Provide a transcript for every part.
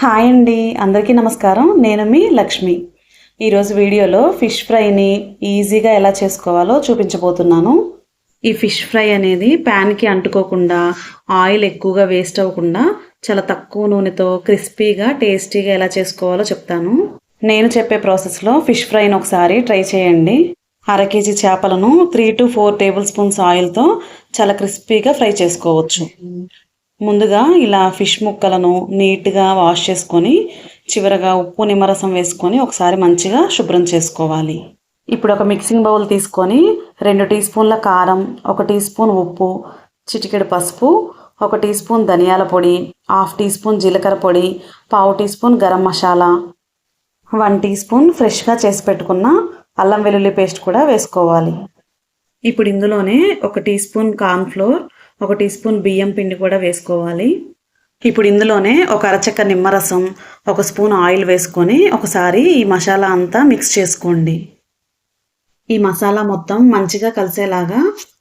Hi అండి అందరికీ నమస్కారం. నేను మీ లక్ష్మి. ఈరోజు వీడియోలో ఫిష్ ఫ్రైని ఈజీగా ఎలా చేసుకోవాలో చూపించబోతున్నాను. ఈ ఫిష్ ఫ్రై అనేది ప్యాన్కి అంటుకోకుండా ఆయిల్ ఎక్కువగా వేస్ట్ అవ్వకుండా చాలా తక్కువ నూనెతో క్రిస్పీగా టేస్టీగా ఎలా చేసుకోవాలో చెప్తాను. నేను చెప్పే ప్రాసెస్లో ఫిష్ ఫ్రైని ఒకసారి ట్రై చేయండి. అర కేజీ చేపలను three to four tablespoons ఆయిల్తో చాలా క్రిస్పీగా ఫ్రై చేసుకోవచ్చు. ముందుగా ఇలా ఫిష్ ముక్కలను నీట్గా వాష్ చేసుకొని చివరగా ఉప్పు నిమ్మరసం వేసుకొని ఒకసారి మంచిగా శుభ్రం చేసుకోవాలి. ఇప్పుడు ఒక మిక్సింగ్ బౌల్ తీసుకొని రెండు టీ స్పూన్ల కారం ఒక టీ స్పూన్ ఉప్పు చిటికెడు పసుపు ఒక టీ స్పూన్ ధనియాల పొడి హాఫ్ టీ స్పూన్ జీలకర్ర పొడి పావు teaspoon garam masala one teaspoon ఫ్రెష్గా చేసి పెట్టుకున్న అల్లం వెల్లుల్లి పేస్ట్ కూడా వేసుకోవాలి. ఇప్పుడు ఇందులోనే ఒక టీ స్పూన్ కార్న్ఫ్లోర్ ఒక టీ స్పూన్ బియ్యం పిండి కూడా వేసుకోవాలి. ఇప్పుడు ఇందులోనే ఒక అరచక్క నిమ్మరసం ఒక స్పూన్ ఆయిల్ వేసుకొని ఒకసారి ఈ మసాలా అంతా మిక్స్ చేసుకోండి. ఈ మసాలా మొత్తం మంచిగా కలిసేలాగా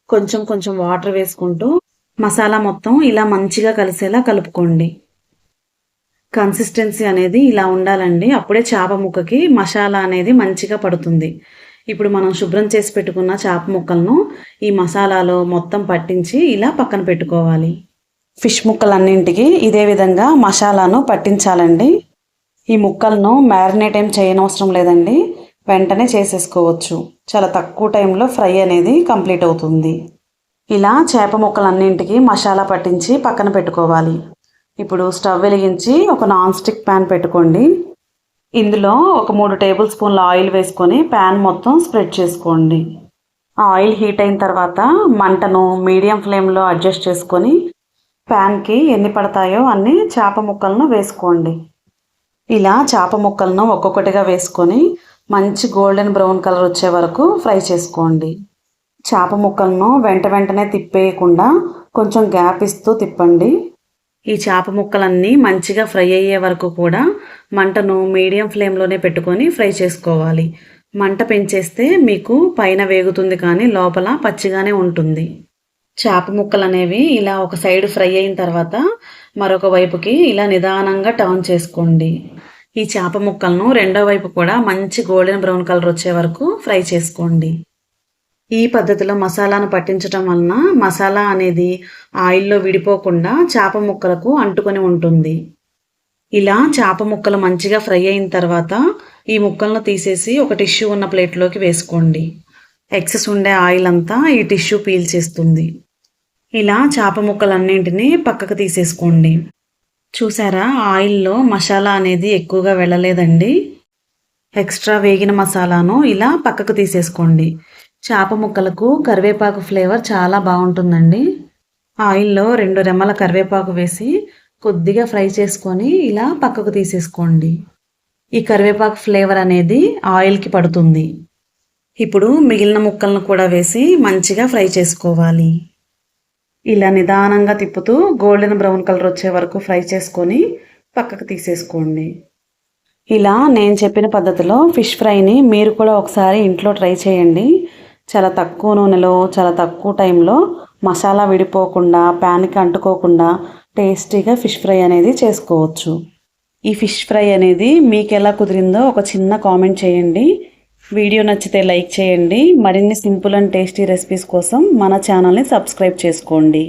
కొంచెం కొంచెం వాటర్ వేసుకుంటూ మసాలా మొత్తం ఇలా మంచిగా కలిసేలా కలుపుకోండి. కన్సిస్టెన్సీ అనేది ఇలా ఉండాలండి. అప్పుడే చేప ముక్కకి మసాలా అనేది మంచిగా పడుతుంది. ఇప్పుడు మనం శుభ్రం చేసి పెట్టుకున్న చేప ముక్కలను ఈ మసాలాలో మొత్తం పట్టించి ఇలా పక్కన పెట్టుకోవాలి. ఫిష్ ముక్కలన్నింటికి ఇదే విధంగా మసాలాను పట్టించాలండి. ఈ ముక్కలను మ్యారినేట్ ఏం చేయనవసరం లేదండి. వెంటనే చేసేసుకోవచ్చు. చాలా తక్కువ టైంలో ఫ్రై అనేది కంప్లీట్ అవుతుంది. ఇలా చేప ముక్కలన్నింటికి మసాలా పట్టించి పక్కన పెట్టుకోవాలి. ఇప్పుడు స్టవ్ వెలిగించి ఒక నాన్ స్టిక్ ప్యాన్ పెట్టుకోండి. ఇందులో ఒక మూడు టేబుల్ స్పూన్ల ఆయిల్ వేసుకొని ప్యాన్ మొత్తం స్ప్రెడ్ చేసుకోండి. ఆయిల్ హీట్ అయిన తర్వాత మంటను మీడియం ఫ్లేమ్లో అడ్జస్ట్ చేసుకొని ప్యాన్కి ఎన్ని పడతాయో అన్ని చేప ముక్కలను వేసుకోండి. ఇలా చేప ముక్కలను ఒక్కొక్కటిగా వేసుకొని మంచి గోల్డెన్ బ్రౌన్ కలర్ వచ్చే వరకు ఫ్రై చేసుకోండి. చేప ముక్కలను వెంట వెంటనే తిప్పేయకుండా కొంచెం గ్యాప్ ఇస్తూ తిప్పండి. ఈ చేప ముక్కలన్నీ మంచిగా ఫ్రై అయ్యే వరకు కూడా మంటను మీడియం ఫ్లేమ్లోనే పెట్టుకొని ఫ్రై చేసుకోవాలి. మంట పెంచేస్తే మీకు పైన వేగుతుంది కానీ లోపల పచ్చిగానే ఉంటుంది. చేప ముక్కలు అనేవి ఇలా ఒక సైడ్ ఫ్రై అయిన తర్వాత మరొక వైపుకి ఇలా నిదానంగా టర్న్ చేసుకోండి. ఈ చేప ముక్కలను రెండో వైపు కూడా మంచి గోల్డెన్ బ్రౌన్ కలర్ వచ్చే వరకు ఫ్రై చేసుకోండి. ఈ పద్ధతిలో మసాలాను పట్టించడం వలన మసాలా అనేది ఆయిల్లో విడిపోకుండా చేప ముక్కలకు అంటుకొని ఉంటుంది. ఇలా చేప ముక్కలు మంచిగా ఫ్రై అయిన తర్వాత ఈ ముక్కలను తీసేసి ఒక టిష్యూ ఉన్న ప్లేట్లోకి వేసుకోండి. ఎక్సెస్ ఉండే ఆయిల్ అంతా ఈ టిష్యూ పీల్ చేస్తుంది. ఇలా చేప ముక్కలన్నింటినీ పక్కకు తీసేసుకోండి. చూసారా ఆయిల్లో మసాలా అనేది ఎక్కువగా వెళ్ళలేదండి. ఎక్స్ట్రా వేగిన మసాలాను ఇలా పక్కకు తీసేసుకోండి. చేప ముక్కలకు కరివేపాకు ఫ్లేవర్ చాలా బాగుంటుందండి. ఆయిల్లో రెండు రెమ్మల కరివేపాకు వేసి కొద్దిగా ఫ్రై చేసుకొని ఇలా పక్కకు తీసేసుకోండి. ఈ కరివేపాకు ఫ్లేవర్ అనేది ఆయిల్కి పడుతుంది. ఇప్పుడు మిగిలిన ముక్కలను కూడా వేసి మంచిగా ఫ్రై చేసుకోవాలి. ఇలా నిదానంగా తిప్పుతూ గోల్డెన్ బ్రౌన్ కలర్ వచ్చే వరకు ఫ్రై చేసుకొని పక్కకు తీసేసుకోండి. ఇలా నేను చెప్పిన పద్ధతిలో ఫిష్ ఫ్రైని మీరు కూడా ఒకసారి ఇంట్లో ట్రై చేయండి. చాలా తక్కువ నూనెలో చాలా తక్కువ టైంలో మసాలా విడిపోకుండా ప్యాన్కి అంటుకోకుండా టేస్టీగా ఫిష్ ఫ్రై అనేది చేసుకోవచ్చు. ఈ ఫిష్ ఫ్రై అనేది మీకు ఎలా కుదిరిందో ఒక చిన్న కామెంట్ చేయండి. వీడియో నచ్చితే లైక్ చేయండి. మరిన్ని సింపుల్ అండ్ టేస్టీ రెసిపీస్ కోసం మన ఛానల్ని సబ్స్క్రైబ్ చేసుకోండి.